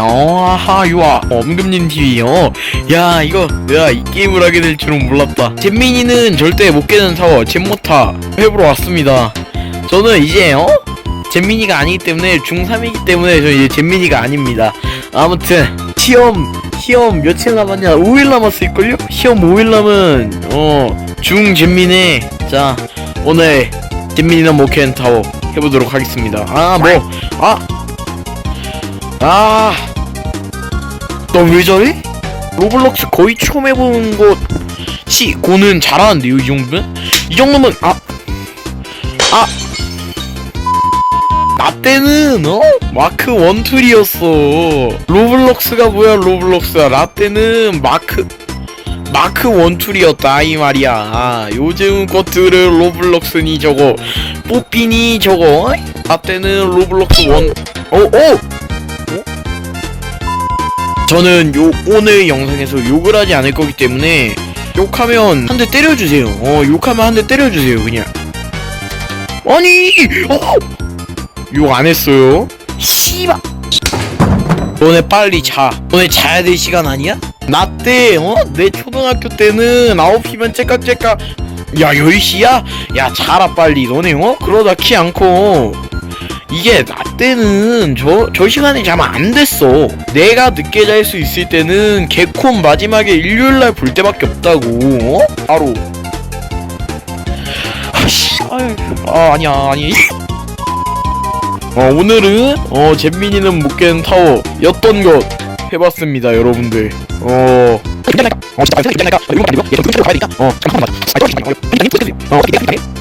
어하 유아 엄금님 TV 어야 이거 내가 이 게임을 하게 될 줄은 몰랐다. 잼민이는 절대 못 깨는 타워 잼모타 해보러 왔습니다. 저는 이제 어? 잼민이가 아니기 때문에 중3이기 때문에 저 이제 잼민이가 아닙니다. 아무튼 시험 시험 며칠 남았냐? 5일 남았을걸요? 시험 5일 남은 어 중잼민이 자 오늘 잼민이는 모켄 타워 해보도록 하겠습니다 아 뭐 아 아, 너왜 저래? 로블록스 거의 처음 해보는 것이 고는 잘하는데요, 이 정도면? 이 정도면, 아, 아, 나 때는, 어? 마크 원툴이었어. 로블록스가 뭐야, 로블록스야. 나 때는 마크, 마크 원툴이었다, 이 말이야. 아, 요즘 것들은 로블록스니 저거, 뽀삐니 저거, 어이? 나 때는 로블록스 원, 오, 오! 저는 요 오늘 영상에서 욕을 하지 않을 거기 때문에 욕하면 한 대 때려주세요. 어 욕하면 한 대 때려주세요 그냥. 아니 어! 욕 안 했어요. 씨발. 너네 빨리 자. 너네 자야 될 시간 아니야? 나 때, 어? 내 초등학교 때는 9시면 째깍째깍. 야, 10시야? 야, 자라, 빨리. 너네, 어? 그러다 키 않고. 이게 나 때는 저, 저 시간에 자면 안 됐어. 내가 늦게 잘 수 있을 때는 개콘 마지막에 일요일날 볼 때밖에 없다고. 어? 바로. 아씨, 아, 아니야, 아니. 어, 오늘은, 어, 잼민이는 못 깨는 타워, 였던 것 해봤습니다, 여러분들. 어. 어,